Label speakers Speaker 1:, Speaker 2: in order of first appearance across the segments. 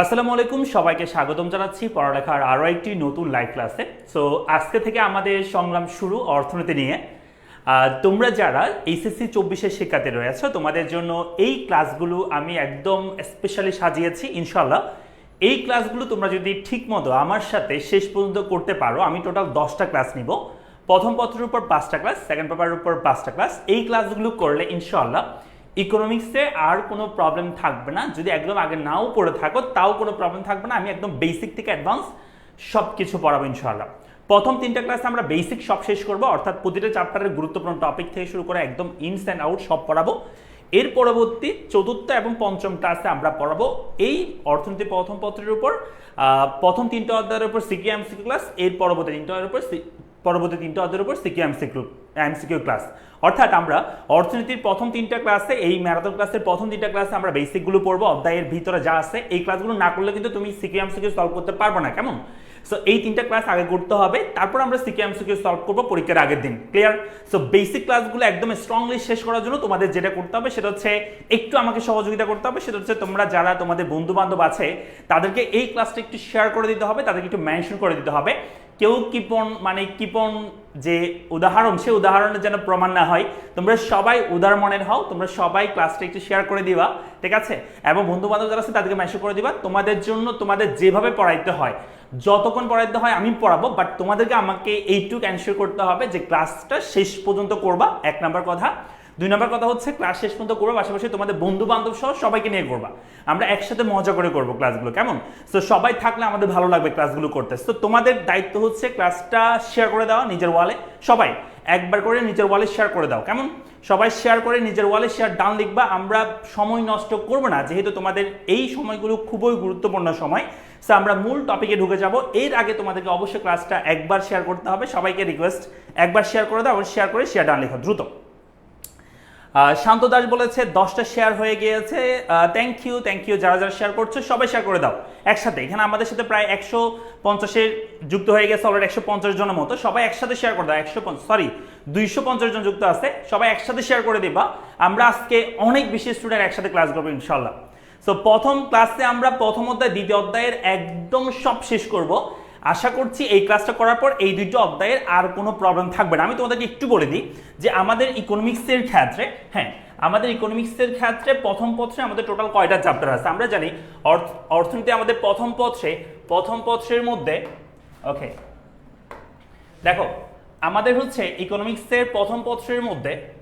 Speaker 1: আসসালামু আলাইকুম, সবাইকে স্বাগতম জানাচ্ছি। পড়ালেখার আরও একটি নতুন লাইভ ক্লাসে সো আজকে থেকে আমাদের সংগ্রাম শুরু অর্থনীতি নিয়ে। তোমরা যারা এইচএসসি চব্বিশের শিক্ষার্থী রয়েছে, তোমাদের জন্য এই ক্লাসগুলো আমি একদম স্পেশালি সাজিয়েছি ইনশাল্লাহ এই ক্লাসগুলো তোমরা যদি ঠিকমতো আমার সাথে শেষ পর্যন্ত করতে পারো, আমি টোটাল দশটা ক্লাস নিব। প্রথম পত্রের উপর পাঁচটা ক্লাস সেকেন্ড পেপারের উপর পাঁচটা ক্লাস এই ক্লাসগুলো করলে ইনশাল্লাহ ইকোনমিক্সে আর কোনো প্রবলেম থাকবে না। যদি একদম আগে নাও পড়ে থাকো, তাও কোনো প্রবলেম থাকবে না। আমি একদম বেসিক থেকে অ্যাডভান্স সব কিছু পড়াবো ইনশাল্লাহ প্রথম তিনটা ক্লাসে আমরা বেসিক সব শেষ করব। অর্থাৎ প্রতিটা চ্যাপ্টারের গুরুত্বপূর্ণ টপিক থেকে শুরু করে একদম ইনস অ্যান্ড আউট সব পড়াবো। এর পরবর্তী চতুর্থ এবং পঞ্চম ক্লাসে আমরা পড়াবো এই অর্থনীতি প্রথম পত্রের উপর। প্রথম তিনটা অধ্যায়ের উপর সিকি এমসিকিউ ক্লাস এর পরবর্তী তিনটা অধ্যায়ের উপর পরবর্তী তিনটা অধ্যায়ের উপর সিকি এমসিকিউ এমসিকিউ ক্লাস। অর্থাৎ আমরা অর্থনীতির প্রথম তিনটা ক্লাসে, এই ম্যারাথন ক্লাসের প্রথম তিনটা ক্লাসে আমরা বেসিকগুলো পড়ব, অধ্যায়ের ভিতরে যা আছে, এই ক্লাসগুলো না করলে কিন্তু তুমি সিকি এমসিকিউ সলভ করতে পারব না, কেমন? সো এই তিনটা ক্লাস আগে করতে হবে, তারপর আমরা সিকে এমসিকিউ সলভ করব পরীক্ষার আগের দিন ক্লিয়ার সো বেসিক ক্লাসগুলো একদম স্ট্রংলি শেষ করার জন্য তোমাদের যেটা করতে হবে, সেটা হচ্ছে একটু আমাকে সহযোগিতা করতে হবে, সেটা হচ্ছে তোমরা যারা তোমাদের বন্ধু বান্ধব আছে, তাদেরকে এই ক্লাসটা একটু শেয়ার করে দিতে হবে, তাদেরকে একটু মেনশন করে দিতে হবে। কেউ কিপন মানে কিপন যে উদাহরণ, সে উদাহরণের যেন প্রমাণ না হয়, তোমরা সবাই উদার মনের হও, তোমরা সবাই ক্লাসটা একটু শেয়ার করে দিবা, ঠিক আছে? এবং বন্ধু বান্ধব যারা আছে, তাদেরকে মেসেজ করে দিবা, তোমাদের জন্য তোমাদের যেভাবে পড়াইতে হয়, যতক্ষণ পড়াইতে হয় আমি পড়াবো বাট তোমাদেরকে আমাকে এইটুক এনশিওর করতে হবে যে ক্লাসটা শেষ পর্যন্ত করবা, এক নাম্বার কথা। দুই নম্বর কথা হচ্ছে ক্লাস শেষ পর্যন্ত করব পাশাপাশি তোমাদের বন্ধু বান্ধব সহ সবাইকে নিয়ে করবা। আমরা একসাথে মজা করে করব ক্লাসগুলো কেমন? তো সবাই থাকলে আমাদের ভালো লাগবে ক্লাসগুলো করতে। তো তোমাদের দায়িত্ব হচ্ছে ক্লাসটা শেয়ার করে দেওয়া নিজের ওয়ালে সবাই, একবার করে নিজের ওয়ালে শেয়ার করে দাও, কেমন? সবাই শেয়ার করে নিজের ওয়ালে শেয়ার ডান লিখবা। আমরা সময় নষ্ট করব না, যেহেতু তোমাদের এই সময়গুলো খুবই গুরুত্বপূর্ণ সময়। সো আমরা মূল টপিকে ঢুকে যাব। এর আগে তোমাদেরকে অবশ্যই ক্লাসটা একবার শেয়ার করতে হবে। সবাইকে রিকোয়েস্ট একবার শেয়ার করে দাও শেয়ার করে শেয়ার ডান লেখো, দ্রুত। শান্ত দাস বলেছে, দশটা শেয়ার হয়ে গিয়েছে। থ্যাংক ইউ থ্যাংক ইউ যারা যারা শেয়ার করছ, সবাই শেয়ার করে দাও। একসাথে, এখানে আমাদের সাথে প্রায় একশো পঞ্চাশের যুক্ত হয়ে গেছে অলরেডি একশো পঞ্চাশ জনের মতো। সবাই একসাথে শেয়ার করে দাও, একশো সরি দুইশো পঞ্চাশ জন যুক্ত আছে। সবাই একসাথে শেয়ার করে দিবা। আমরা আজকে অনেক বেশি স্টুডেন্ট একসাথে ক্লাস করব ইনশাল্লাহ সো প্রথম ক্লাসে আমরা প্রথম অধ্যায়, দ্বিতীয় অধ্যায়ের একদম সব শেষ করব। আশা করছি এই ক্লাসটা করার পর এই দুটো অধ্যায়ের আর কোনো প্রবলেম থাকবে না। আমি তোমাদেরকে একটু বলে দিই যে আমাদের ইকোনমিক্সের ক্ষেত্রে হ্যাঁ আমাদের ইকোনমিক্সের ক্ষেত্রে প্রথম পত্রে আমাদের টোটাল কয়টা চ্যাপ্টার আছে? আমরা জানি অর্থ- অর্থনীতি আমাদের প্রথম পত্রে, প্রথম পত্রের মধ্যে ওকে দেখো, আমাদের হচ্ছে ইকোনমিক্সের প্রথম পত্রের মধ্যে,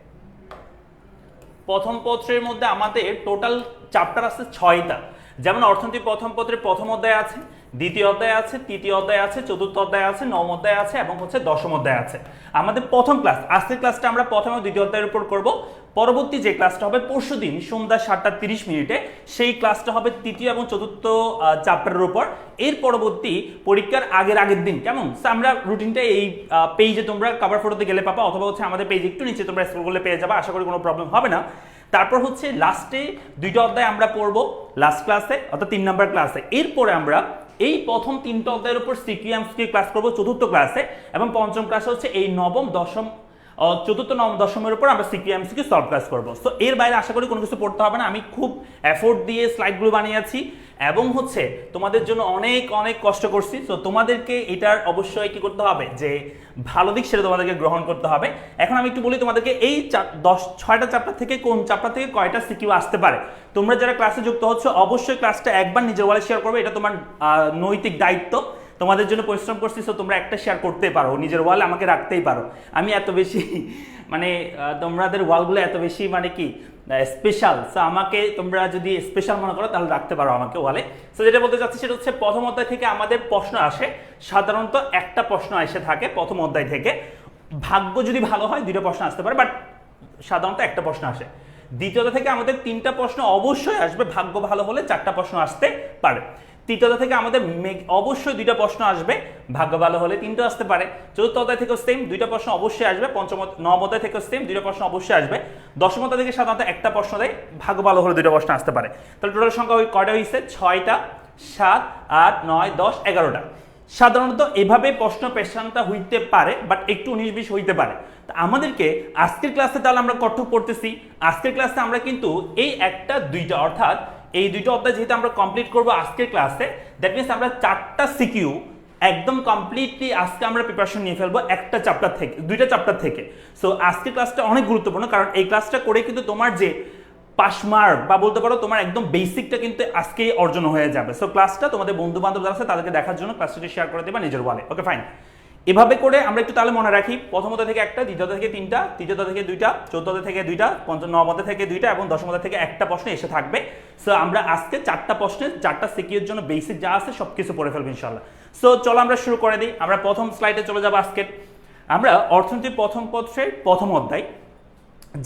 Speaker 1: প্রথম পত্রের মধ্যে আমাদের টোটাল চ্যাপ্টার আছে ছয়টা। যেমন অর্থনীতি প্রথম পত্রের প্রথম অধ্যায় আছে দ্বিতীয় অধ্যায় আছে, তৃতীয় অধ্যায় আছে, চতুর্থ অধ্যায় আছে, নবম অধ্যায় আছে এবং হচ্ছে দশম অধ্যায় আছে। আমাদের প্রথম ক্লাস আজকের ক্লাসটা আমরা প্রথম দ্বিতীয় অধ্যায়ের উপর করব। পরবর্তী যে ক্লাসটা হবে পরশু দিন সন্ধ্যা সাতটা তিরিশ মিনিটে, সেই ক্লাসটা হবে তৃতীয় এবং চতুর্থ চ্যাপ্টারের উপর। এর পরবর্তী পরীক্ষার আগের আগের দিন, কেমন? আমরা রুটিনটা এই পেজে তোমরা কভার ফটোতে গেলে পাবা অথবা হচ্ছে আমাদের পেজ একটু নিচে তোমরা স্ক্রল করলে পেয়ে যাবা, আশা করি কোনো প্রবলেম হবে না। তারপর হচ্ছে লাস্টে দুইটা অধ্যায় আমরা পড়ব লাস্ট ক্লাসে অর্থাৎ তিন নম্বর ক্লাসে এরপরে আমরা এই প্রথম তিনটা অধ্যায়ের উপর সিকিউএমসি ক্লাস করব, চতুর্থ ক্লাসে এবং পঞ্চম ক্লাসে হচ্ছে এই নবম, দশম চতুর্থ, নবম, দশমের উপর আমরা সিকিএমসিকে সলভ ক্লাস করব। তো এর বাইরে আশা করি কোনো কিছু পড়তে হবে না। আমি খুব এফোর্ট দিয়ে স্লাইডগুলো বানিয়েছি এবং হচ্ছে তোমাদের জন্য অনেক অনেক কষ্ট করছি। তো তোমাদেরকে এটার অবশ্যই কি করতে হবে? যে ভালো দিক সেটা তোমাদেরকে গ্রহণ করতে হবে। এখন আমি একটু বলি তোমাদেরকে এই দশ, ছয়টা চ্যাপ্টার থেকে কোন চ্যাপ্টার থেকে কয়টা সিকিউ আসতে পারে? তোমরা যারা ক্লাসে যুক্ত হচ্ছে, অবশ্যই ক্লাসটা একবার নিজের ওয়ালে শেয়ার করবে। এটা তোমার নৈতিক দায়িত্ব। তোমাদের জন্য পরিশ্রম করছি তো তোমরা একটা শেয়ার করতে পারো, নিজের ওয়াল আমাকে রাখতেই পারো। আমি এত বেশি মানে তোমাদের ওয়ালগুলো এত বেশি মানে কি স্পেশাল সো আমাকে তোমরা যদি স্পেশাল মনে করো, তাহলে রাখতে পারো আমাকে ওয়ালে সো যেটা বলতে চাচ্ছি সেটা হচ্ছে, প্রথম অধ্যায় থেকে আমাদের প্রশ্ন আসে, সাধারণত একটা প্রশ্ন এসে থাকে প্রথম অধ্যায় থেকে। ভাগ্য যদি ভালো হয় দুটো প্রশ্ন আসতে পারে বাট সাধারণত একটা প্রশ্ন আসে। দ্বিতীয়টা থেকে আমাদের তিনটা প্রশ্ন অবশ্যই আসবে, ভাগ্য ভালো হলে চারটা প্রশ্ন আসতে পারে। তৃতীয়টা থেকে আমাদের অবশ্যই দুইটা প্রশ্ন আসবে। ভাগ্য ভালো হলে তিনটা আসতে পারে। চতুর্থ অধ্যায় থেকেও সেম দুইটা প্রশ্ন অবশ্যই আসবে। পঞ্চম অধ্যায় থেকেও সেম দুইটা প্রশ্ন অবশ্যই আসবে। দশম অধ্যায় থেকে সাধারণত একটা প্রশ্ন দেয়, ভাগ্য ভালো হলে দুইটা প্রশ্ন আসতে পারে। তাহলে টোটাল সংখ্যা কয়টা হয়েছে ছয়টা, সাত, আট, নয়, দশ, এগারোটা। সাধারণত এভাবে প্রশ্ন পেশানটা হইতে পারে বাট একটু উনিশ, বিশ হইতে পারে। তা আমাদেরকে আজকের ক্লাসে তাহলে আমরা কঠোর পড়তেছি। আজকের ক্লাসে আমরা কিন্তু এই একটা, দুইটা, অর্থাৎ এই দুইটা অধ্যায় যেহেতু আমরা কমপ্লিট করব আজকের ক্লাসে দ্যাট মিনস আমরা চারটা সিকিউ একদম কমপ্লিটলি আজকে আমরা প্রিপারেশন নিয়ে ফেলব একটা চ্যাপ্টার থেকে, দুইটা চ্যাপ্টার থেকে। সো আজকের ক্লাসটা অনেক গুরুত্বপূর্ণ, কারণ এই ক্লাসটা করে কিন্তু তোমার যে পাস মার্ক বা বলতে পারো তোমার একদম বেসিকটা কিন্তু আজকেই অর্জন হয়ে যাবে। সো ক্লাসটা তোমাদের বন্ধু বান্ধব যারা আছে, তাদেরকে দেখার জন্য ক্লাসটাকে শেয়ার করে দেবা নিজের ওয়ালে ওকে ফাইন এভাবে করে আমরা একটু তাহলে মনে রাখি, প্রথমত থেকে একটা, দ্বিতীয়ত থেকে তিনটা, তৃতীয়ত থেকে দুইটা চৌদ্দত থেকে দুইটা, পঞ্চম নবমতে থেকে দুইটা এবং দশমত থেকে একটা প্রশ্ন এসে থাকবে। সো আমরা আজকে চারটা প্রশ্নের চারটা সিকিউর জন্য বেসিক যা আছে সব কিছু পড়ে ফেলব ইনশাল্লাহ সো চলো আমরা শুরু করে দিই। আমরা প্রথম স্লাইডে চলে যাব আজকে। আমরা অর্থনীতির প্রথম পত্রের প্রথম অধ্যায়।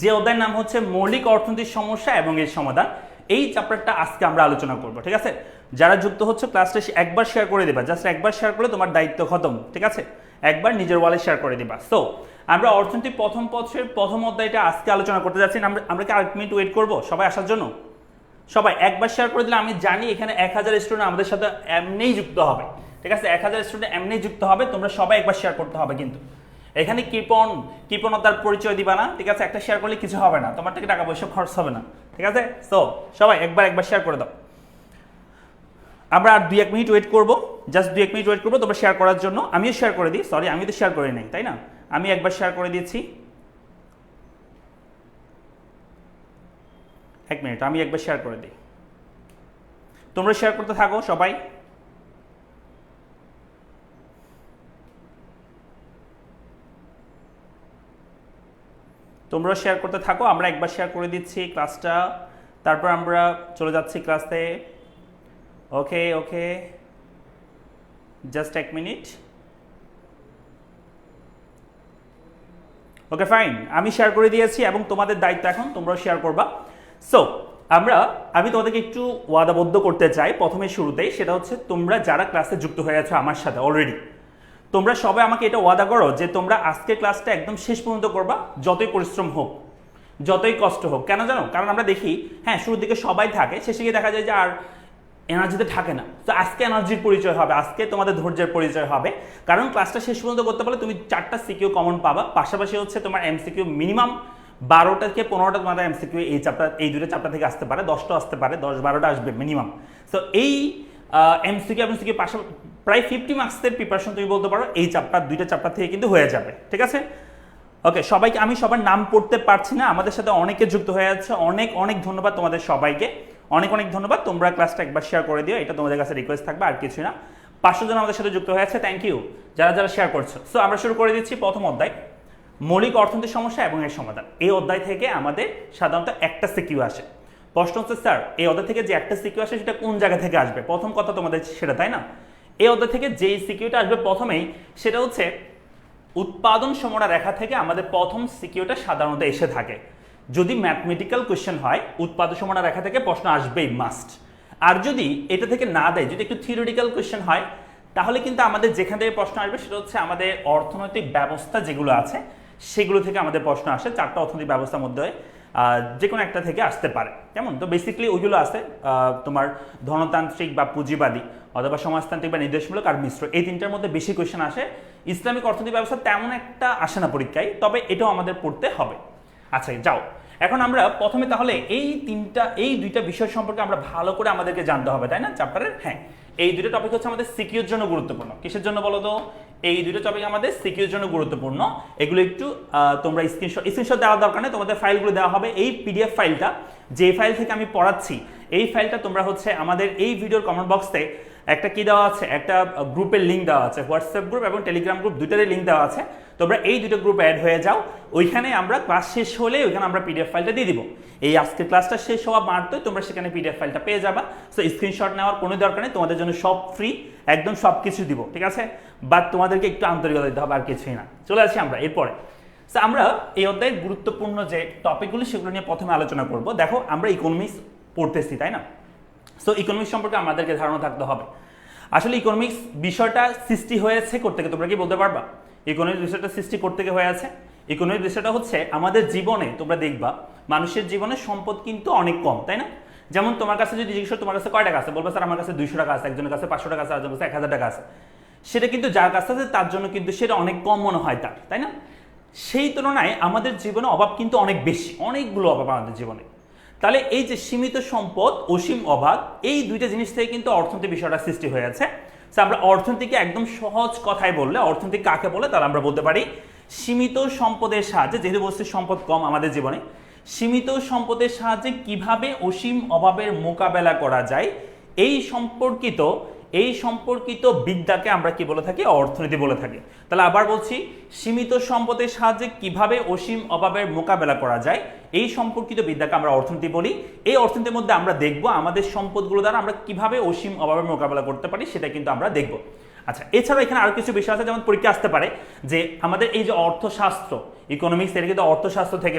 Speaker 1: যে অধ্যায়ের নাম হচ্ছে মৌলিক অর্থনীতির সমস্যা এবং এর সমাধান। এই চ্যাপ্টারটা আজকে আমরা আলোচনা করব, ঠিক আছে? যারা যুক্ত হচ্ছে ক্লাসটা একবার শেয়ার করে দেবা। জাস্ট একবার শেয়ার করলে তোমার দায়িত্ব খতম, ঠিক আছে? একবার নিজের ওয়ালে শেয়ার করে দিবা। সো আমরা অর্থনীতির প্রথম পথের প্রথম অধ্যায়টা আজকে আলোচনা করতে যাচ্ছি। আমরা কি আরেক মিনিট ওয়েট করব সবাই আসার জন্য? সবাই একবার শেয়ার করে দিলে আমি জানি এখানে এক হাজার স্টুডেন্ট আমাদের সাথে এমনিই যুক্ত হবে। ঠিক আছে? এক হাজার স্টুডেন্ট এমনিই যুক্ত হবে, তোমরা সবাই একবার শেয়ার করতে হবে কিন্তু। এখানে কৃপন কৃপণতার পরিচয় দিবা না, ঠিক আছে? একটা শেয়ার করলে কিছু হবে না। তোমার থেকে টাকা পয়সা খরচ হবে না, ঠিক আছে? সো সবাই একবার একবার শেয়ার করে দাও। আমরা আর দুই এক মিনিট ওয়েট করব জাস্ট দুই এক মিনিট ওয়েট করব, তোমরা শেয়ার করার জন্য। আমিও শেয়ার করে দিই সরি আমি তো শেয়ার করে নাই, তাই না? আমি একবার শেয়ার করে দিয়েছি। এক মিনিট, আমি একবার শেয়ার করে দিই। তোমরা শেয়ার করতে থাকো, সবাই। তোমরা শেয়ার করতে থাকো, আমরা একবার শেয়ার করে দিচ্ছি ক্লাসটা তারপর আমরা চলে যাচ্ছি ক্লাসে ওকে ওকে জাস্ট এক মিনিট ওকে ফাইন আমি শেয়ার করে দিয়েছি এবং তোমাদের দায়িত্ব এখন তোমরাও শেয়ার করবা। সো আমরা, আমি তোমাদেরকে একটু ওয়াদাবদ্ধ করতে চাই প্রথমে শুরুতেই। সেটা হচ্ছে তোমরা যারা ক্লাসে যুক্ত হয়ে আছো আমার সাথে অলরেডি তোমরা সবাই আমাকে এটা ওয়াদা করো যে তোমরা আজকের ক্লাসটা একদম শেষ পর্যন্ত করবা, যতই পরিশ্রম হোক, যতই কষ্ট হোক। কেন জানো? কারণ আমরা দেখি হ্যাঁ শুরুর দিকে সবাই থাকে, শেষে গিয়ে দেখা যায় যে আর এনার্জিতে থাকে না। তো আজকে এনার্জির পরিচয় হবে, আজকে তোমাদের ধৈর্যের পরিচয় হবে। কারণ ক্লাসটা শেষ পর্যন্ত করতে পারলে তুমি চারটা সিকিউ কমন পাবা। পাশাপাশি হচ্ছে তোমার এমসিকিউ মিনিমাম বারোটা থেকে পনেরোটা তোমাদের এমসিকিউ এই চ্যাপ্টার এই দুটো চ্যাপ্টার থেকে আসতে পারে। দশটা আসতে পারে, দশ বারোটা আসবে মিনিমাম সো এই এমসিকিউ এমসিকিউ পাশা, প্রায় ফিফটি মার্কসের প্রিপারেশন তুমি বলতে পারো, এই চ্যাপ্টার দুইটা চ্যাপ্টার থেকে কিন্তু হয়ে যাবে। ঠিক আছে? ওকে সবাইকে, আমি সবার নাম পড়তে পারছি না। আমাদের সাথে অনেকে যুক্ত হয়ে যাচ্ছে অনেক অনেক ধন্যবাদ তোমাদের সবাইকে। অনেক অনেক ধন্যবাদ। তোমরা ক্লাসটা একবার শেয়ার করে দিও, এটা তোমাদের কাছে রিকোয়েস্ট থাকবে, আর কিছু না। পাঁচশো জন আমাদের সাথে যুক্ত হয়ে আছে থ্যাংক ইউ যারা যারা শেয়ার করছ। সো আমরা শুরু করে দিচ্ছি প্রথম অধ্যায়। মৌলিক অর্থনৈতিক সমস্যা এবং এর সমাধান। এই অধ্যায় থেকে আমাদের সাধারণত একটা সিকিউ আসে। প্রশ্ন হচ্ছে, স্যার, এই অধ্যায় থেকে যে একটা সিকিউ আসে, সেটা কোন জায়গা থেকে আসবে? প্রথম কথা তোমাদের সেটা, তাই না? এই অধ্যায় থেকে যেই সিকিউটা আসবে প্রথমেই, সেটা হচ্ছে, উৎপাদন সমরা রেখা থেকে আমাদের প্রথম সিকিউটা সাধারণত এসে থাকে। যদি ম্যাথমেটিক্যাল কোয়েশ্চেন হয় উৎপাদন সমরা রেখা থেকে প্রশ্ন আসবেই মাস্ট আর যদি এটা থেকে না দেয়, যদি একটু থিওরিটিক্যাল কোয়েশ্চেন হয়, তাহলে কিন্তু আমাদের যেখান থেকে প্রশ্ন আসবে সেটা হচ্ছে আমাদের অর্থনৈতিক ব্যবস্থা যেগুলো আছে, সেগুলো থেকে আমাদের প্রশ্ন আসে। চারটা অর্থনৈতিক ব্যবস্থার মধ্যে যে কোনো একটা থেকে আসতে পারে। কেমন? তো বেসিক্যালি ওইগুলো আছে তোমার ধনতান্ত্রিক বা পুঁজিবাদী অথবা সমাজতান্ত্রিক বা নির্দেশমূলক আর মিশ্র। এই তিনটার মধ্যে বেশি কোয়েশ্চেন আসে। ইসলামিক অর্থনৈতিক ব্যবস্থা তেমন একটা আসে না পরীক্ষায়, তবে এটাও আমাদের পড়তে হবে। আচ্ছা যাও। এখন আমরা প্রথমে তাহলে এই তিনটা, এই দুইটা বিষয় সম্পর্কে আমরা ভালো করে আমাদেরকে জানতে হবে, তাই না চ্যাপ্টারের হ্যাঁ এই দুটো টপিক হচ্ছে আমাদের সিকিউর জন্য গুরুত্বপূর্ণ। কিসের জন্য বলো তো? এই দুটো টপিক আমাদের সিকিউর জন্য গুরুত্বপূর্ণ। এগুলো একটু তোমরা স্ক্রিনশট স্ক্রিনশট দেওয়ার দরকার নেই, তোমাদের ফাইলগুলো দেওয়া হবে। এই পিডিএফ ফাইলটা, যে ফাইল থেকে আমি পড়াচ্ছি, এই ফাইলটা তোমরা হচ্ছে আমাদের এই ভিডিওর কমেন্ট বক্সে একটা কি দেওয়া আছে? একটা গ্রুপের লিঙ্ক দেওয়া আছে। হোয়াটসঅ্যাপ গ্রুপ এবং টেলিগ্রাম গ্রুপ দুটারই লিঙ্ক দেওয়া আছে। তোমরা এই দুটো গ্রুপ অ্যাড হয়ে যাও। ওইখানে আমরা ক্লাস শেষ হলে ওইখানে আমরা পিডিএফ ফাইলটা দিয়ে দিব। এই আজকের ক্লাসটা শেষ হওয়া মাত্রই তোমরা সেখানে পিডিএফ ফাইলটা পেয়ে যাবা। সো স্ক্রিনশট নেওয়ার কোনো দরকার নেই। তোমাদের জন্য সব ফ্রি একদম সব কিছু দিব। ঠিক আছে? বাট তোমাদেরকে একটু আন্তরিকতা দিতে হবে, আর কিছুই না। চলে আসি আমরা এরপরে। সো আমরা এই অধ্যায়ের গুরুত্বপূর্ণ যে টপিকগুলি সেগুলো নিয়ে প্রথমে আলোচনা করব। দেখো, আমরা ইকোনমিক্স পড়তেছি, তাই না? সো ইকোনমিক্স সম্পর্কে আমাদেরকে ধারণা থাকতে হবে। আসলে ইকোনমিক্স বিষয়টা সৃষ্টি হয়েছে করতে গিয়ে, তোমরা কি বলতে পারবা? ইকোনমিক্স বিষয়টা সৃষ্টি করতে গিয়ে হয়ে আছে। ইকোনমিক্স বিষয়টা হচ্ছে আমাদের জীবনে, তোমরা দেখবা, মানুষের জীবনে সম্পদ কিন্তু অনেক কম, তাই না? যেমন তোমার কাছে যদি জিজ্ঞেস তোমার কাছে কয় টাকা আছে? বলবে, স্যার, আমার কাছে দুইশো টাকা আছে, একজনের কাছে পাঁচশো টাকা আছে একজনের কাছে এক হাজার টাকা আছে। সেটা কিন্তু যার কাছে আছে, তার জন্য কিন্তু সেটা অনেক কম মনে হয় তার, তাই না? সেই তুলনায় আমাদের জীবনে অভাব কিন্তু অনেক বেশি, অনেকগুলো অভাব আমাদের জীবনে। তাহলে এই যে সীমিত সম্পদ অসীম অভাব এই দুইটা জিনিস থেকে কিন্তু অর্থনীতি বিষয়টা সৃষ্টি হয়ে আছে। আমরা অর্থনীতিকে একদম সহজ কথায় বললে, অর্থনীতি কাকে বলে, তাহলে আমরা বলতে পারি সীমিত সম্পদের সাহায্যে, যেহেতু বস্তু সম্পদ কম আমাদের জীবনে, সীমিত সম্পদের সাহায্যে কীভাবে অসীম অভাবের মোকাবেলা করা যায়, এই সম্পর্কিত এই সম্পর্কিত বিদ্যাকে আমরা কি বলে থাকি? অর্থনীতি বলে থাকি। তাহলে আবার বলছি, সীমিত সম্পদের সাহায্যে কীভাবে অসীম অভাবের মোকাবেলা করা যায়? এই সম্পর্কিত বিদ্যাকে আমরা অর্থনীতি বলি। এই অর্থনীতির মধ্যে আমরা দেখব আমাদের সম্পদগুলো দ্বারা আমরা কীভাবে অসীম অভাবের মোকাবেলা করতে পারি, সেটা কিন্তু আমরা দেখব। আচ্ছা এছাড়া এখানে আরও কিছু বিষয় আছে, যেমন পরীক্ষা আসতে পারে যে আমাদের এই যে অর্থশাস্ত্র ইকোনমিক্স এটা কিন্তু অর্থশাস্ত্র থেকে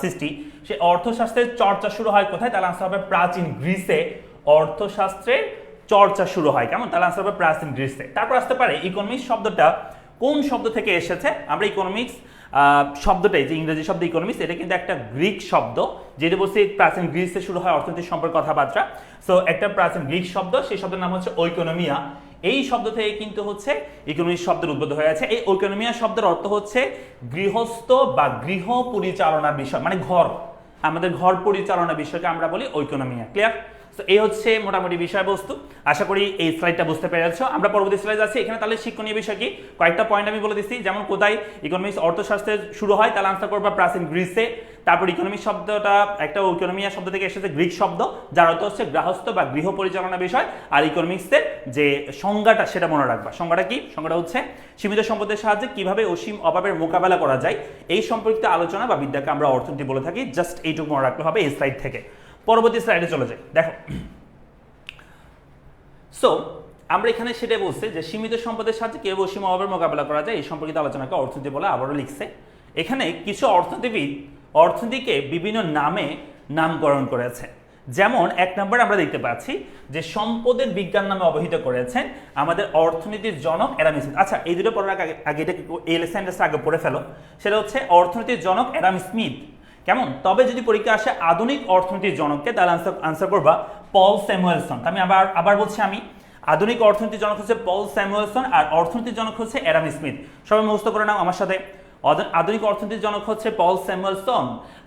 Speaker 1: সৃষ্টি। সেই অর্থশাস্ত্রের চর্চা শুরু হয় কোথায়? তাহলে আনসার হবে প্রাচীন গ্রিসে অর্থশাস্ত্রের চর্চা শুরু হয়। কেমন? তাহলে আনসার হবে প্রাচীন গ্রিসে তারপর আসতে পারে ইকোনমিক্স শব্দটা। কোন শব্দ থেকে এসেছে? আমরা ইকোনমিক্স শব্দটাই, যে ইংরেজি শব্দ ইকোনমিক্স এটা কিন্তু একটা গ্রিক শব্দ, যেটা বলছি প্রাচীন গ্রিসে শুরু হয় অর্থনীতি সম্পর্কে কথাবার্তা। সো একটা প্রাচীন গ্রিক শব্দ, সেই শব্দের নাম হচ্ছে ঐকোনমিয়া। এই শব্দ থেকে কিন্তু হচ্ছে ইকোনমিক্স শব্দের উদ্ভূত হয়ে আছে। এই ঐকোনমিয়া শব্দের অর্থ হচ্ছে গৃহস্থ বা গৃহ পরিচালনার বিষয় মানে ঘর। আমাদের ঘর পরিচালনা বিষয়কে আমরা বলি ঐকোনমিয়া। ক্লিয়ার তো এই হচ্ছে মোটামুটি বিষয়বস্তু। আশা করি এই স্লাইডটা বুঝতে পেরেছ। আমরা পরবর্তী স্লাইড আছি এখানে তাহলে শিক্ষণীয় বিষয় কি? কয়েকটা পয়েন্ট আমি বলে দিচ্ছি। যেমন, কোথায় ইকোনমিক্স অর্থশাস্ত্রে শুরু হয়, তাহলে আনসার করবা প্রাচীন গ্রিসে। তারপর ইকোনমিক্স শব্দটা, একটা ইকোনমিয়া শব্দ থেকে এসেছে গ্রিক শব্দ, যার অর্থ হচ্ছে গৃহস্থ বা গৃহ পরিচালনা বিষয়। আর ইকোনমিক্সের যে সংজ্ঞাটা, সেটা মনে রাখবা। সংজ্ঞাটা কি? সংজ্ঞাটা হচ্ছে, সীমিত সম্পদের সাহায্যে কীভাবে অসীম অভাবের মোকাবেলা করা যায়, এই সম্পর্কিত আলোচনা বা বিদ্যাকে আমরা অর্থনীতি বলে থাকি। জাস্ট এইটুকু মনে রাখতে হবে এই স্লাইড থেকে। পরবর্তী স্লাইডে চলে যাই। দেখো। সো আমরা এখানে সেটাই বলছি যে সীমিত সম্পদের সাহায্যে কেউ অসীম অভাবের মোকাবেলা করা যায়, এই সম্পর্কিত আলোচনাকে অর্থনীতি বলে আবারও লিখছে। এখানে কিছু অর্থনীতিবিদ, অর্থনীতিকে বিভিন্ন নামে নামকরণ করেছে। যেমন এক নম্বরে আমরা দেখতে পাচ্ছি যে সম্পদের বিজ্ঞান নামে অবহিত করেছেন আমাদের অর্থনীতির জনক অ্যাডাম স্মিথ আচ্ছা এই দুটো পড়ার আগে আগে এটা এই সেন্টেন্সটা আগে পড়ে ফেলো। সেটা হচ্ছে অর্থনীতির জনক অ্যাডাম স্মিথ। কেমন? তবে যদি পরীক্ষা আসে আধুনিক অর্থনীতির জনককে, তাহলে আনসার আনসার করবা পল স্যামুয়েলসন আমি আবার আবার বলছি আমি, আধুনিক অর্থনীতির জনক হচ্ছে পল স্যামুয়েলসন আর অর্থনীতির জনক হচ্ছে অ্যাডাম স্মিথ সবাই মুখস্থ করে নাও আমার সাথে। আধুনিক অর্থনীতির জনক হচ্ছে পল স্যামুয়েলসন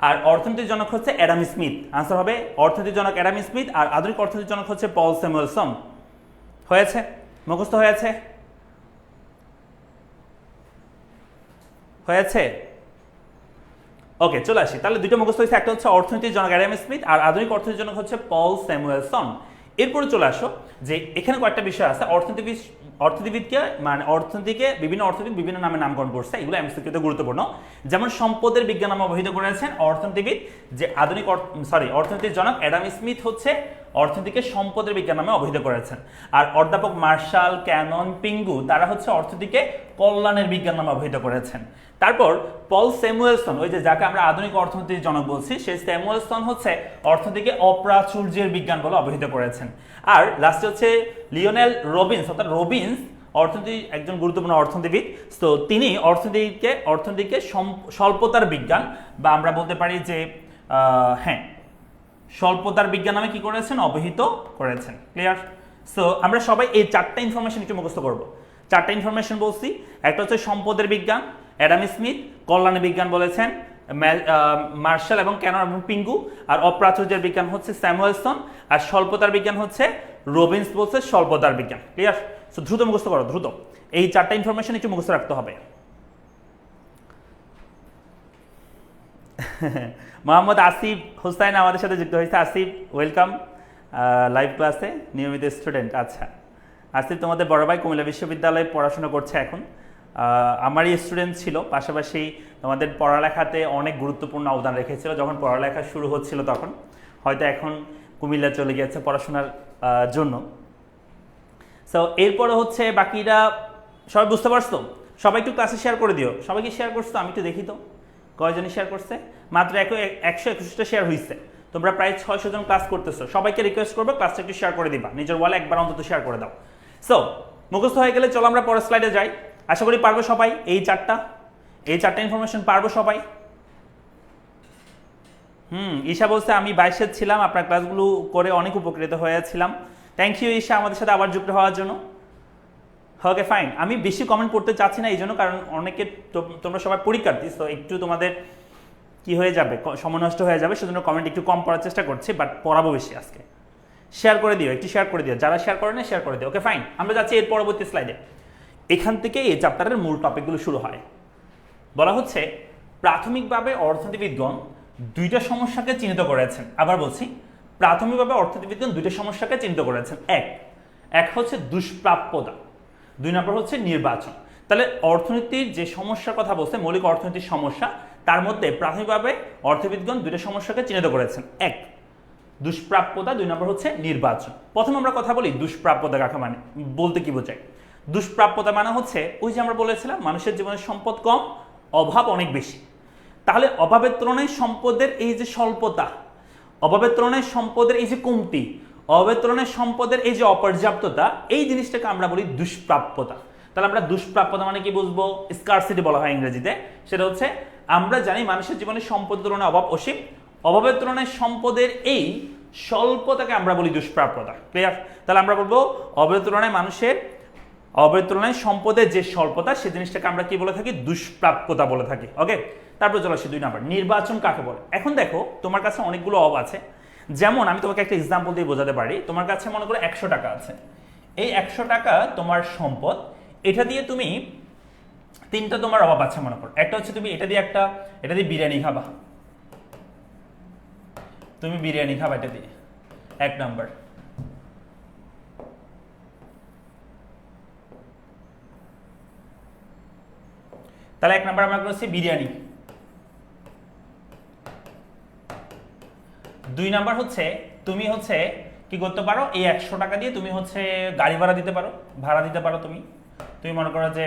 Speaker 1: আর অর্থনীতির জনক হচ্ছে অ্যাডাম স্মিথ আনসার হবে অর্থনীতির জনক অ্যাডাম স্মিথ আর আধুনিক অর্থনীতির জনক হচ্ছে পল স্যামুয়েলসন হয়েছে? মুখস্থ হয়েছে? হয়েছে? ওকে চলে আসি। তাহলে দুটো মুখস্থ হয়েছে, একটা হচ্ছে অর্থনীতির জনক অ্যাডাম স্মিথ আর আধুনিক অর্থনীতির জনক হচ্ছে পল স্যামুয়েলসন। এরপরে চলে আসো, যে এখানে কয়েকটা বিষয় আছে। অর্থনীতিবিদ, অর্থনীতিবিদকে মানে অর্থনীতিকে, বিভিন্ন অর্থনীতি বিভিন্ন নামে নামকরণ করছে, এগুলো এমসিকিউতে গুরুত্বপূর্ণ। যেমন সম্পদের বিজ্ঞান নামে অবহিত করেছেন অর্থনীতিবিদ, যে আধুনিক সরি অর্থনীতির জনক অ্যাডাম স্মিথ হচ্ছে অর্থনীতিকে সম্পদের বিজ্ঞান নামে অবহিত করেছেন। আর অধ্যাপক মার্শাল ক্যানন পিঙ্গু, তারা হচ্ছে অর্থনীতিকে কল্যাণের বিজ্ঞান নামে অবহিত করেছেন। তারপর পল স্যামুয়েলসন, ওই যে যাকে আমরা আধুনিক অর্থনীতির জনক বলছি, সেই স্যামুয়েলসন হচ্ছে অর্থনীতিকে অপ্রাচুর্যের বিজ্ঞান বলে অবহিত করেছেন। আর লাস্টে হচ্ছে লিওনেল রবিন্স, অর্থাৎ রবিন্স অর্থনীতি একজন গুরুত্বপূর্ণ অর্থনীতিবিদ। তো তিনি অর্থনীতিকে অর্থনীতিকে স্বল্পতার বিজ্ঞান বা আমরা বলতে পারি যে হ্যাঁ স্বল্পতার বিজ্ঞান নামে কি করেছেন? অবহিত করেছেন। ক্লিয়ার সো আমরা সবাই এই চারটা ইনফরমেশন একটু মুখস্থ করব। চারটা ইনফরমেশন বলছি। একটা হচ্ছে সম্পদের বিজ্ঞান, অ্যাডাম স্মিথ, কল্যাণী বিজ্ঞান বলেছেন মার্শাল এবং ক্যানন এবং পিঙ্গু, আর অপ্রাচুর্যের বিজ্ঞান হচ্ছে স্যামুয়েলসন, আর স্বল্পতার বিজ্ঞান হচ্ছে রবিন্স বলছে স্বল্পতার বিজ্ঞান। ক্লিয়ার সো দ্রুত মুখস্থ করো, দ্রুত। এই চারটা ইনফরমেশন একটু মুখস্থ রাখতে হবে। মোহাম্মদ আসিফ হুসাইন আমাদের সাথে যুক্ত হয়েছে। আসিফ ওয়েলকাম লাইভ ক্লাসে নিয়মিত স্টুডেন্ট আচ্ছা। আসিফ তোমাদের বড় ভাই কুমিল্লা বিশ্ববিদ্যালয়ে পড়াশোনা করছে এখন। আমারই স্টুডেন্ট ছিল, পাশাপাশি তোমাদের পড়ালেখাতে অনেক গুরুত্বপূর্ণ অবদান রেখেছিল। যখন পড়ালেখা শুরু হচ্ছিল তখন, হয়তো এখন কুমিল্লা চলে গিয়েছে পড়াশোনার জন্য। সো এরপরে হচ্ছে বাকিরা সবাই বুঝতে পারছ? সবাই একটু ক্লাসে শেয়ার করে দিও। সবাইকে শেয়ার করছ? আমি একটু দেখি তো। কয়জনই শেয়ার করছে? মাত্র এক, একশো একুশটা শেয়ার হয়েছে তোমরা প্রায় ছয়শো জন ক্লাস করতেছো। সবাইকে রিকোয়েস্ট করব ক্লাসটা একটু শেয়ার করে দিবা। নিজের ওয়ালে একবার অন্তত শেয়ার করে দাও। সো মুখস্থ হয়ে গেলে চলো আমরা পরের স্লাইডে যাই। আশা করি পারব সবাই এই চারটা। এই চারটা ইনফরমেশন পারব সবাই। হুম, ঈশা বলছে, আমি বাইশের ছিলাম, আপনার ক্লাসগুলো করে অনেক উপকৃত হয়েছিলাম। থ্যাংক ইউ ঈশা, আমাদের সাথে আবার যুক্ত হওয়ার জন্য। ওকে ফাইন আমি বেশি কমেন্ট করতে চাচ্ছি না এই জন্য, কারণ অনেকে তোমরা সবাই পরীক্ষার্থী তো একটু তোমাদের কি হয়ে যাবে সময় নষ্ট হয়ে যাবে, সেজন্য কমেন্ট একটু কম পড়ার চেষ্টা করছি বাট পড়াবো বেশি আজকে। শেয়ার করে দিও, একটু শেয়ার করে দিও। যারা শেয়ার করে না, শেয়ার করে দিও। ওকে ফাইন আমরা যাচ্ছি এর পরবর্তী স্লাইডে এখান থেকে এই চ্যাপ্টারের মূল টপিকগুলো শুরু হয়। বলা হচ্ছে, প্রাথমিকভাবে অর্থনীতিবিদগণ দুইটা সমস্যাকে চিহ্নিত করেছেন। আবার বলছি, প্রাথমিকভাবে অর্থনীতিবিদগণ দুইটা সমস্যাকে চিহ্নিত করেছেন। এক এক হচ্ছে দুষ্প্রাপ্যতা। দুই নম্বর হচ্ছে নির্বাচন। তাহলে অর্থনীতির যে সমস্যার কথা বলছে, মৌলিক অর্থনীতির সমস্যা, তার মধ্যে প্রাথমিকভাবে অর্থবিদগণ দুইটা সমস্যাকে চিহ্নিত করেছেন। এক দুষ্প্রাপ্যতা, দুই নম্বর হচ্ছে নির্বাচন। প্রথম আমরা কথা বলি দুষ্প্রাপ্যতা কাকে মানে বলতে কি বোঝায়? দুষ্প্রাপ্যতা মানে হচ্ছে, ওই যে আমরা বলেছিলাম, মানুষের জীবনে সম্পদ কম, অভাব অনেক বেশি। তাহলে অভাবের তুলনায় সম্পদের এই যে স্বল্পতা, অভাবের তুলনায় সম্পদের এই যে কমতি, অভাবের তুলনায় সম্পদের এই যে অপর্যাপ্ততা, এই জিনিসটাকে আমরা বলি দুষ্প্রাপ্যতা। তাহলে আমরা দুষ্প্রাপ্যতা মানে কি বুঝব? স্কারসিটি বলা হয় ইংরেজিতে। সেটা হচ্ছে, আমরা জানি মানুষের জীবনে সম্পদের তুলনায় অভাব অসীম অভাবের তুলনায় সম্পদের এই স্বল্পতাকে আমরা বলি দুষ্প্রাপ্যতা। ক্লিয়ার তাহলে আমরা বলব অভাবের তুলনায় মানুষের, অভাবের তুলনায় সম্পদের যে স্বল্পতা, সে জিনিসটাকে আমরা কি বলে থাকি? দুষ্প্রাপ্যতা বলে থাকি। ওকে তারপর চলে আসি দুই নাম্বার। নির্বাচন কাকে বলে? এখন দেখো, তোমার কাছে অনেকগুলো অভাব আছে। যেমন আমি তোমাকে একটা এক্সাম্পল দিয়ে বোঝাতে পারি। তোমার কাছে মনে করো একশো টাকা আছে। এই একশো টাকা তোমার সম্পদ, এটা দিয়ে তুমি তিনটা তোমার অভাব আছে মনে করো। একটা হচ্ছে তুমি এটা দিয়ে একটা, এটা দিয়ে বিরিয়ানি খাবা। তুমি বিরিয়ানি খাবা এটা দিয়ে এক নাম্বার। তাহলে এক নাম্বার আমরা করছি বিরিয়ানি। দুই নাম্বার হচ্ছে, তুমি হচ্ছে কি করতে পারো? এই একশো টাকা দিয়ে তুমি হচ্ছে গাড়ি ভাড়া দিতে পারো, ভাড়া দিতে পারো তুমি। তুমি মনে করো যে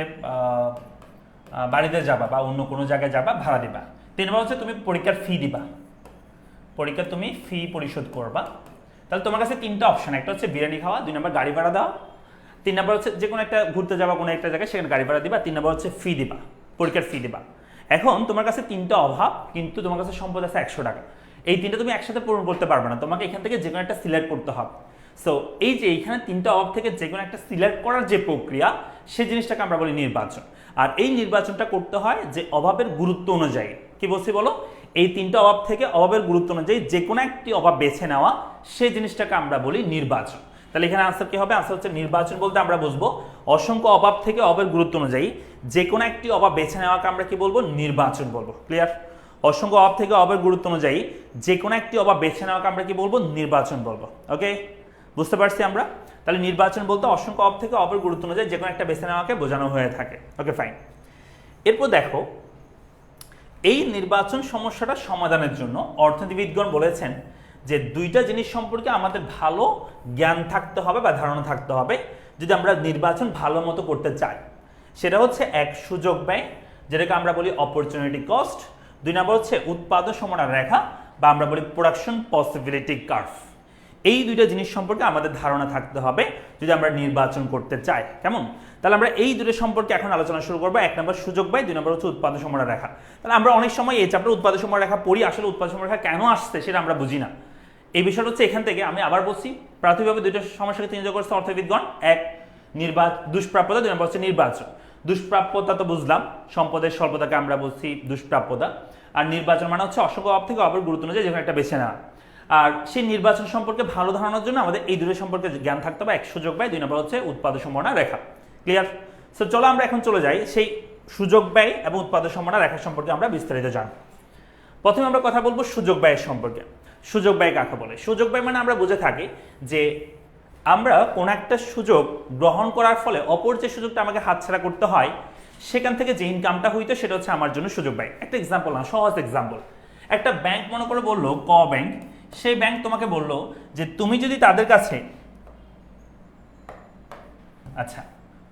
Speaker 1: বাড়িতে যাবা বা অন্য কোনো জায়গায় যাবা, ভাড়া দিবা। তিন নম্বর হচ্ছে তুমি পরীক্ষার ফি দিবা। পরীক্ষার তুমি ফি পরিশোধ করবা। তাহলে তোমার কাছে তিনটা অপশন একটা হচ্ছে বিরিয়ানি খাওয়া, দুই নম্বর গাড়ি ভাড়া দেওয়া, তিন নম্বর হচ্ছে যে কোনো একটা ঘুরতে যাবা কোনো একটা জায়গায়, সেখানে গাড়ি ভাড়া দিবা, তিন নম্বর হচ্ছে ফি দিবা, পরীক্ষার ফি দিবা। এখন তোমার কাছে তিনটা অভাব, কিন্তু তোমার কাছে সম্পদ আছে একশো টাকা। এই তিনটা তুমি একসাথে পূরণ করতে পারবে না, তোমাকে এখান থেকে যে কোনো একটা সিলেক্ট করতে হবে। সো এই যে এইখানে তিনটা অভাব থেকে যে কোনো একটা সিলেক্ট করার যে প্রক্রিয়া, সেই জিনিসটাকে আমরা বলি নির্বাচন। আর এই নির্বাচনটা করতে হয় যে অভাবের গুরুত্ব অনুযায়ী। কি বলছি বলো? এই তিনটা অভাব থেকে অভাবের গুরুত্ব অনুযায়ী যে কোনো একটি অভাব বেছে নেওয়া, সেই জিনিসটাকে আমরা বলি নির্বাচন। তাহলে এখানে আনসার কি হবে? আনসার হচ্ছে নির্বাচন বলতে আমরা বুঝব অসংখ্য অভাব থেকে অভাবের গুরুত্ব অনুযায়ী যে কোনো একটি অভাব বেছে নেওয়াকে আমরা কি বলব? নির্বাচন বলব। ক্লিয়ার অসংখ্য অভাব থেকে অভাবের গুরুত্ব অনুযায়ী যে কোনো একটি অভাব বেছে নেওয়াকে আমরা কি বলব? নির্বাচন বলব। ওকে বুঝতে পারছি আমরা? তাহলে নির্বাচন বলতে অসংখ্য অভাব থেকে অভাবের গুরুত্ব অনুযায়ী যে কোনো একটা বেছে নেওয়াকে বোঝানো হয়ে থাকে। ওকে ফাইন এরপর দেখো এই নির্বাচন সমস্যাটা সমাধানের জন্য অর্থনীতিবিদগণ বলেছেন যে দুইটা জিনিস সম্পর্কে আমাদের ভালো জ্ঞান থাকতে হবে বা ধারণা থাকতে হবে যদি আমরা নির্বাচন ভালো মতো করতে চাই। সেটা হচ্ছে এক সুযোগ ব্যয়, যেটাকে আমরা বলি অপরচুনিটি কস্ট দুই নম্বর হচ্ছে উৎপাদন সমানার রেখা, বা আমরা বলি প্রোডাকশন পসিবিলিটি কার্ভ এই দুইটা জিনিস সম্পর্কে আমাদের ধারণা থাকতে হবে যদি আমরা নির্বাচন করতে চাই। কেমন? তাহলে আমরা এই দুটো সম্পর্কে এখন আলোচনা শুরু করব। এক নম্বর সুযোগ ব্যয় দুই নম্বর হচ্ছে উৎপাদন সময় রেখা। তাহলে আমরা অনেক সময় এই চ্যাপ্টার উৎপাদন সময় রেখা পড়ি, আসলে উৎপাদন সময় রেখা কেন আসছে সেটা আমরা বুঝি না। এই বিষয়টা হচ্ছে এখান থেকে আমি আবার বলছি, প্রাথমিকভাবে দুইটা সমস্যাকে চিহ্নিত করছে অর্থবিদগণ, এক নির্বাচন দুষ্প্রাপ্যতা, দুই নম্বর হচ্ছে নির্বাচন। দুষ্প্রাপ্যতা তো বুঝলাম, সম্পদের স্বল্পতাকে আমরা বলছি দুষ্প্রাপ্যতা। আর নির্বাচন মানে হচ্ছে অসংখ্য অভাব থেকে অপর গুরুত্ব অনুযায়ী যেখানে একটা বেছে নেওয়া। আর সেই নির্বাচন সম্পর্কে ভালো ধারণার জন্য আমাদের এই দুটো সম্পর্কে জ্ঞান থাকতে হবে। এক সুযোগ ব্যয়, দুই নম্বর হচ্ছে উৎপাদন সম্ভাবনা রেখা। ক্লিয়ার সো চলো আমরা এখন চলে যাই সেই সুযোগ ব্যয় এবং উৎপাদন সম্ভাবনা রেখা সম্পর্কে আমরা বিস্তারিত জানব। প্রথমে আমরা কথা বলব সুযোগ ব্যয়ের সম্পর্কে। সুযোগ ব্যয় কাকে বলে? সুযোগ ব্যয় মানে আমরা বুঝে থাকি যে আমরা কোন একটা সুযোগ গ্রহণ করার ফলে অপর যে সুযোগটা আমাকে হাতছাড়া করতে হয়, সেখান থেকে যে ইনকামটা হইতো, সেটা হচ্ছে আমার জন্য সুযোগ ব্যয়। একটা এক্সাম্পল না, সহজ এক্সাম্পল একটা ব্যাংক মনে করে বলল, ক ব্যাংক সেই ব্যাংক তোমাকে বলল যে তুমি যদি তাদের কাছে আচ্ছা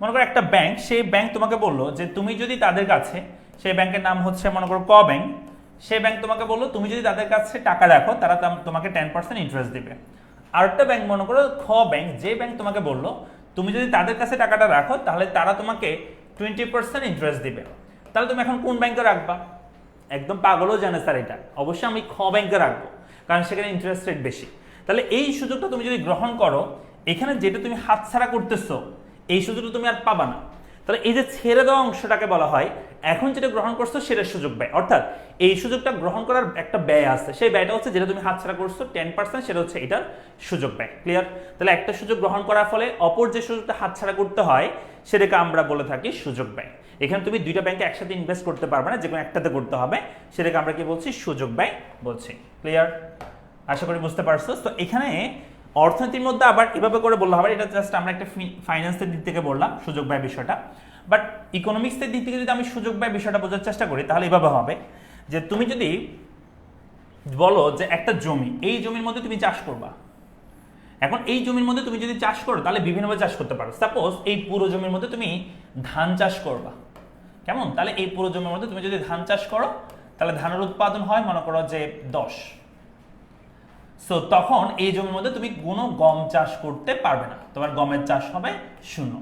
Speaker 1: মনে করো একটা ব্যাংক সেই ব্যাংক তোমাকে বলল যে তুমি যদি তাদের কাছে, সেই ব্যাংকের নাম হচ্ছে মনে করো ক ব্যাংক সেই ব্যাংক তোমাকে বলল তুমি যদি তাদের কাছে টাকা রাখো, তারা তাম- তোমাকে টেন পার্সেন্ট ইন্টারেস্ট দিবে। আরেকটা ব্যাংক মনে করো খ ব্যাংক যে ব্যাংক তোমাকে বলল, তুমি যদি তাদের কাছে টাকাটা রাখো, তাহলে তারা তোমাকে টোয়েন্টি পার্সেন্ট ইন্টারেস্ট দিবে। তাহলে তুমি এখন কোন ব্যাংকে রাখবা? একদম পাগলও জানে স্যার এটা। অবশ্যই আমি খ ব্যাংকে রাখব। কারণ সেখানে ইন্টারেস্ট রেট বেশি। তাহলে এই সুযোগটা তুমি যদি গ্রহণ করো, এখানে যেটা তুমি হাতছাড়া করতেছো, এই সুযোগটা তুমি আর পাবা না। তাহলে এই যে ছেড়ে দেওয়া অংশটাকে বলা হয়, এখন যেটা গ্রহণ করছ সেটা সুযোগ ব্যয়। অর্থাৎ এই সুযোগটা গ্রহণ করার একটা ব্যয় আছে। সেই ব্যয়টা হচ্ছে যেটা তুমি হাতছাড়া করছ টেন পার্সেন্ট সেটা হচ্ছে এটার সুযোগ ব্যয়। ক্লিয়ার তাহলে একটা সুযোগ গ্রহণ করার ফলে অপর যে সুযোগটা হাতছাড়া করতে হয়, সেটাকে আমরা বলে থাকি সুযোগ ব্যয়। এখানে তুমি দুইটা ব্যাংকে একসাথে ইনভেস্ট করতে পারবে না যে কোনো একটাতে করতে হবে। সেটাকে আমরা কি বলছি? সুযোগ ব্যয় বলছি। ক্লিয়ার আশা করি বুঝতে পারছ। তো এখানে অর্থনীতির মধ্যে আবার এভাবে করে বললে হবে এটা জাস্ট আমরা একটা ফাইন্যান্সের দিক থেকে বললাম, সুযোগ ব্যয় বিষয়টা। বাট ইকোনমিক্সের দিক থেকে যদি আমি সুযোগ ব্যয় বিষয়টা বোঝার চেষ্টা করি, তাহলে এভাবে হবে যে তুমি যদি বলো যে একটা জমি, এই জমির মধ্যে তুমি চাষ করবা। এখন এই জমির মধ্যে তুমি যদি চাষ করো, তাহলে বিভিন্নভাবে চাষ করতে পারো। সাপোজ এই পুরো জমির মধ্যে তুমি ধান চাষ করবা। কেমন? তাহলে এই পুরো জমির মধ্যে তুমি যদি ধান চাষ করো, তাহলে ধানের উৎপাদন হয়, মনে করো যে দশ। সো তখন এই জমির মধ্যে তুমি কোনো গম চাষ করতে পারবে না। তোমার গমের চাষ হবে শূন্য।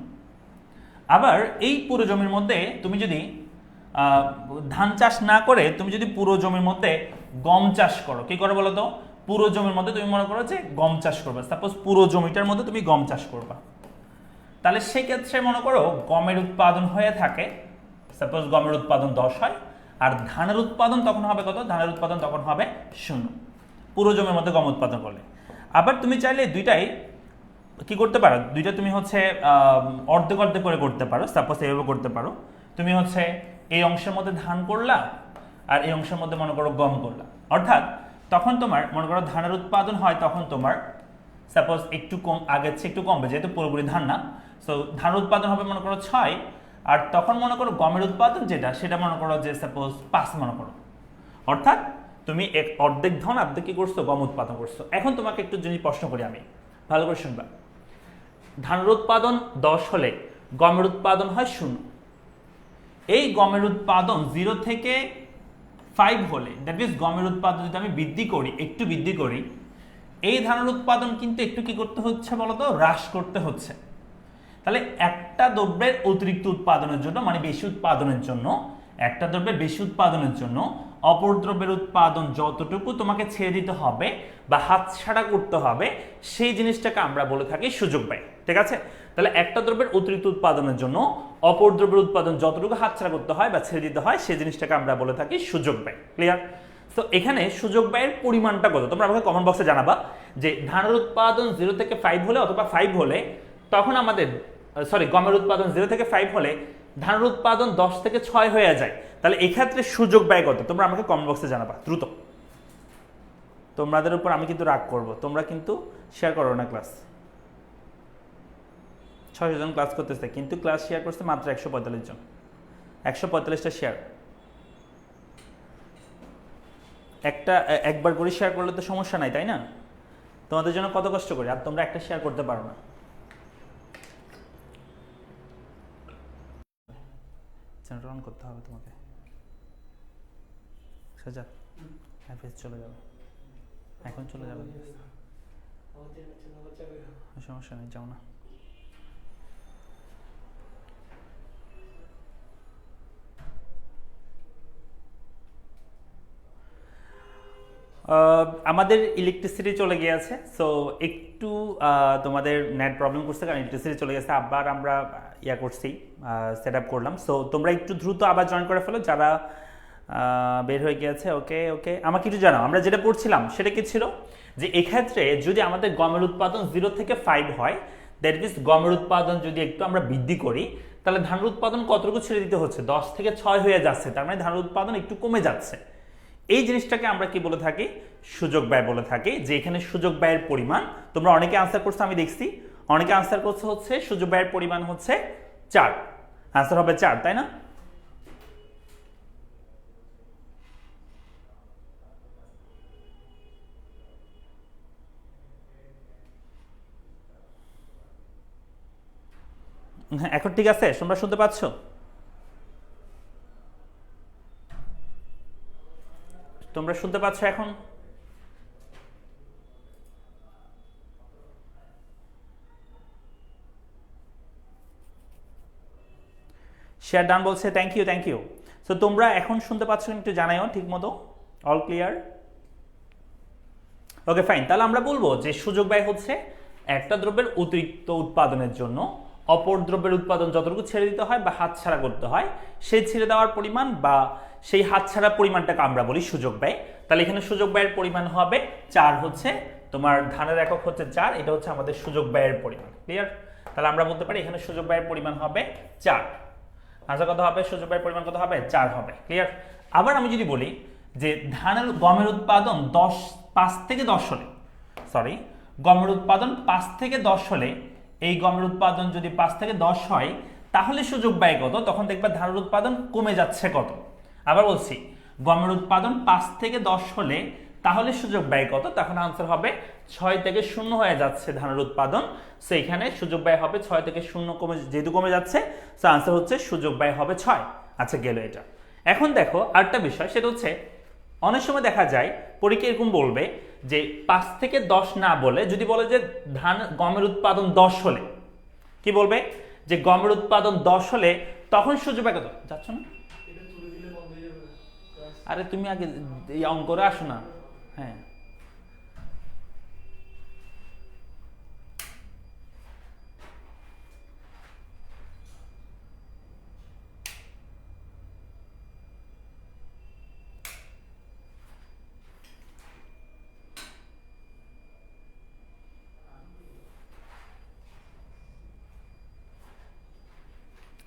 Speaker 1: আবার এই পুরো জমির মধ্যে তুমি যদি ধান চাষ না করে তুমি যদি পুরো জমির মধ্যে গম চাষ করো, কি করে বলো তো পুরো জমির মধ্যে তুমি মনে করো যে গম চাষ করবে। সাপোজ পুরো জমিটার মধ্যে তুমি গম চাষ করবা। তাহলে সেক্ষেত্রে মনে করো গমের উৎপাদন হয়ে থাকে সাপোজ গমের উৎপাদন দশ হয়, আর ধানের উৎপাদন তখন হবে কত? ধানের উৎপাদন তখন হবে শূন্য। পুরো জমির মধ্যে গম উৎপাদন করলে। আবার তুমি চাইলে দুইটাই কি করতে পারো? দুইটা তুমি হচ্ছে অর্ধেক অর্ধেক করে করতে পারো। সাপোজ এইভাবে করতে পারো। তুমি হচ্ছে এই অংশের মধ্যে ধান করলা, আর এই অংশের মধ্যে মনে করো গম করলা। অর্থাৎ তখন তোমার মনে করো ধানের উৎপাদন হয়, তখন তোমার সাপোজ একটু কম, আগের চেয়ে একটু কমবে, যেহেতু পুরোপুরি ধান না সো ধান উৎপাদন হবে মনে করো ছয় আর তখন মনে করো গমের উৎপাদন যেটা, সেটা মনে করো যে সাপোজ পাঁচ মনে করো। অর্থাৎ তুমি এক অর্ধেক ধন অর্ধেক কি করছ? গম উৎপাদন করছ। এখন তোমাকে একটু জিনিস প্রশ্ন করি আমি। ভালো করে শুনবা। ধানের উৎপাদন দশ হলে গমের উৎপাদন হয় শূন্য। এই গমের উৎপাদন জিরো থেকে ফাইভ হলে দ্যাট মিনস গমের উৎপাদন যদি আমি বৃদ্ধি করি, একটু বৃদ্ধি করি, এই ধানের উৎপাদন কিন্তু একটু কি করতে হচ্ছে বলতো? হ্রাস করতে হচ্ছে। তাহলে একটা দ্রব্যের অতিরিক্ত উৎপাদনের জন্য মানে বেশি উৎপাদনের জন্য, একটা দ্রব্যের বেশি উৎপাদনের জন্য অপর দ্রব্যের উৎপাদন যতটুকু তোমাকে ছেড়ে দিতে হবে বা হাতছাড়া করতে হবে, সেই জিনিসটাকে আমরা বলে থাকি সুযোগ ব্যয়, ঠিক আছে? তাহলে একটা দ্রব্যের অতিরিক্ত উৎপাদনের জন্য অপর দ্রব্যের উৎপাদন যতটুকু হাতছাড়া করতে হয় বা ছেড়ে দিতে হয়, সেই জিনিসটাকে আমরা বলে থাকি সুযোগ ব্যয় ক্লিয়ার তো এখানে সুযোগ ব্যয়ের পরিমাণটা কত? তোমরা আমাকে কমেন্ট বক্সে জানাবা যে ধানের উৎপাদন জিরো থেকে ফাইভ হলে অথবা ফাইভ হলে তখন আমাদের সরি গমের উৎপাদন জিরো থেকে ফাইভ হলে ধানের উৎপাদন দশ থেকে ছয় হয়ে যায়। তাহলে এক্ষেত্রে সুযোগ ব্যয় কত? তোমরা আমাকে কমেন্ট বক্সে জানাবা, দ্রুত। তোমাদের উপর আমি কিন্তু রাগ করব। তোমরা কিন্তু শেয়ার করো না ক্লাস ছয়শো জন ক্লাস করতেছে, কিন্তু ক্লাস শেয়ার করছে মাত্র একশো পঁয়তাল্লিশ জন। একশো পঁয়তাল্লিশটা শেয়ার একটা একবার করে শেয়ার করলে তো সমস্যা নাই, তাই না? তোমাদের জন্য কত কষ্ট করি? আর তোমরা একটা শেয়ার করতে পারো না। চ্যানেলটা অন করতে হবে তোমাকে। সাজা। অ্যাপেজ চলে যাবে। এখন চলে যাবে। সমস্যা নেই, যাও না। আমাদের ইলেকট্রিসিটি চলে গিয়েছে সো একটু তোমাদের নেট প্রবলেম করছে, কারণ ইলেকট্রিসিটি চলে গেছে। আবার আমরা ইয়া করছি সেট আপ করলাম। সো তোমরা একটু দ্রুত আবার জয়েন করে ফেলো, যারা বের হয়ে গিয়েছে ওকে ওকে আমাকে একটু জানাও, আমরা যেটা পড়ছিলাম সেটা কি ছিল? যে এক্ষেত্রে যদি আমাদের গমের উৎপাদন জিরো থেকে ফাইভ হয় দ্যাট মিনস গমের উৎপাদন যদি একটু আমরা বৃদ্ধি করি, তাহলে ধানের উৎপাদন কতটুকু ছেড়ে দিতে হচ্ছে? দশ থেকে ছয় হয়ে যাচ্ছে, তার মানে ধানের উৎপাদন একটু কমে যাচ্ছে। এই জিনিসটাকে আমরা কি বলে থাকি? সুযোগ ব্যয় বলে থাকি, যে এখানে সুযোগ ব্যয়ের পরিমাণ, তোমরা অনেকে আনসার করছ, আমি দেখছি। অনেকে আনসার করছে হচ্ছে, সুযোগ ব্যয়ের পরিমাণ হচ্ছে চার। আনসার হবে চার, তাই না? হ্যাঁ এখন ঠিক আছে, তোমরা শুনতে পাচ্ছ? তোমরা শুনতে পাচ্ছ এখন? শেয়ার ডান বলছে thank you thank you so তোমরা এখন শুনতে পাচ্ছ, একটু জানাইও ঠিক মতো অল ক্লিয়ার ওকে ফাইন তাহলে আমরা বলব যে সুযোগ ব্যয় হচ্ছে একটা দ্রব্যের অতিরিক্ত উৎপাদনের জন্য। অপর দ্রব্যের উৎপাদন যতটুকু ছেড়ে দিতে হয় বা হাতছাড়া করতে হয়, সেই ছেড়ে দেওয়ার পরিমাণ বা সেই হাত হাতছাড়া পরিমাণটাকে আমরা বলি সুযোগ ব্যয়। তাহলে এখানে সুযোগ ব্যয়ের পরিমাণ হবে চার হচ্ছে, তোমার ধানের একক হচ্ছে চার, এটা হচ্ছে আমাদের সুযোগ ব্যয়ের পরিমাণ। ক্লিয়ার তাহলে আমরা বলতে পারি এখানে সুযোগ ব্যয়ের পরিমাণ হবে চার। আচ্ছা কত হবে? সুযোগ ব্যয়ের পরিমাণ কত হবে? চার হবে। ক্লিয়ার আবার আমি যদি বলি যে ধানের গমের উৎপাদন দশ, পাঁচ থেকে দশ হলে সরি গমের উৎপাদন পাঁচ থেকে দশ হলে, এই গমের উৎপাদন যদি পাঁচ থেকে দশ হয়, তাহলে সুযোগ ব্যয় কত? তখন দেখবে ধানের উৎপাদন কমে যাচ্ছে কত? আবার বলছি, গমের উৎপাদন পাঁচ থেকে দশ হলে তাহলে সুযোগ ব্যয় কত? তখন আনসার হবে ছয় থেকে শূন্য হয়ে যাচ্ছে ধানের উৎপাদন। সো এখানে সুযোগ ব্যয় হবে ছয় থেকে শূন্য কমে যেহেতু কমে যাচ্ছে সো আনসার হচ্ছে সুযোগ ব্যয় হবে ছয়। আচ্ছা গেল এটা। এখন দেখো আরেকটা বিষয় সেটা হচ্ছে অনেক সময় দেখা যায় পরীক্ষা এরকম বলবে যে পাঁচ থেকে দশ না বলে যদি বলে যে ধান গমের উৎপাদন দশ হলে কি বলবে? যে গমের উৎপাদন দশ হলে তখন সুযোগ ব্যয় কত? যাচ্ছ না? আরে তুমি আগে এই অঙ্করে আসো না হ্যাঁ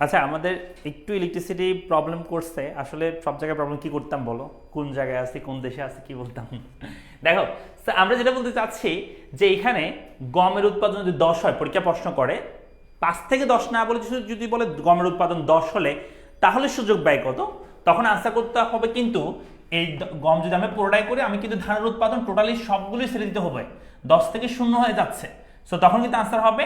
Speaker 1: আচ্ছা আমাদের একটু ইলেকট্রিসিটি প্রবলেম করছে। আসলে সব জায়গায় প্রবলেম কি করতাম বলো? কোন জায়গায় আছি, কোন দেশে আছি, কি বলতাম? দেখো আমরা যেটা বলতে চাচ্ছি যে এখানে গমের উৎপাদন যদি দশ হয়, পরীক্ষা প্রশ্ন করে, পাঁচ থেকে দশ না বলে যদি বলে গমের উৎপাদন দশ হলে, তাহলে সুযোগ ব্যয় কত? তখন আশা করতে হবে কিন্তু এই গম যদি আমি পুরোটাই করি, আমি কিন্তু ধানের উৎপাদন টোটালি সবগুলোই ছেড়ে দিতে হবে। দশ থেকে শূন্য হয়ে যাচ্ছে। সো তখন কিন্তু আনসার হবে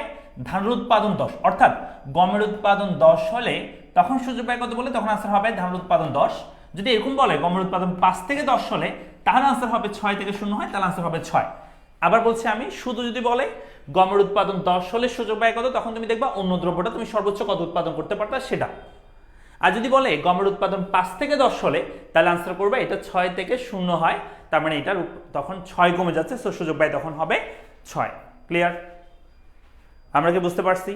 Speaker 1: ধানের উৎপাদন দশ। অর্থাৎ গমের উৎপাদন দশ হলে তখন সুযোগ ব্যয় কত বলে? তখন আনসার হবে ধানের উৎপাদন দশ। যদি এরকম বলে গমের উৎপাদন পাঁচ থেকে দশ হলে, তাহলে আনসার হবে ছয় থেকে শূন্য হয়, তাহলে আনসার হবে ছয়। আবার বলছি আমি, শুধু যদি বলে গমের উৎপাদন দশ হলে সুযোগ ব্যয় কত? তখন তুমি দেখবা অন্য দ্রব্যটা তুমি সর্বোচ্চ কত উৎপাদন করতে পারতা সেটা। আর যদি বলে গমের উৎপাদন পাঁচ থেকে দশ হলে, তাহলে আনসার করবে এটা ছয় থেকে শূন্য হয়, তার মানে এটার তখন ছয় কমে যাচ্ছে সো সুযোগ ব্যয় তখন হবে ছয়। ক্লিয়ার? আমরা কি বুঝতে পারছি?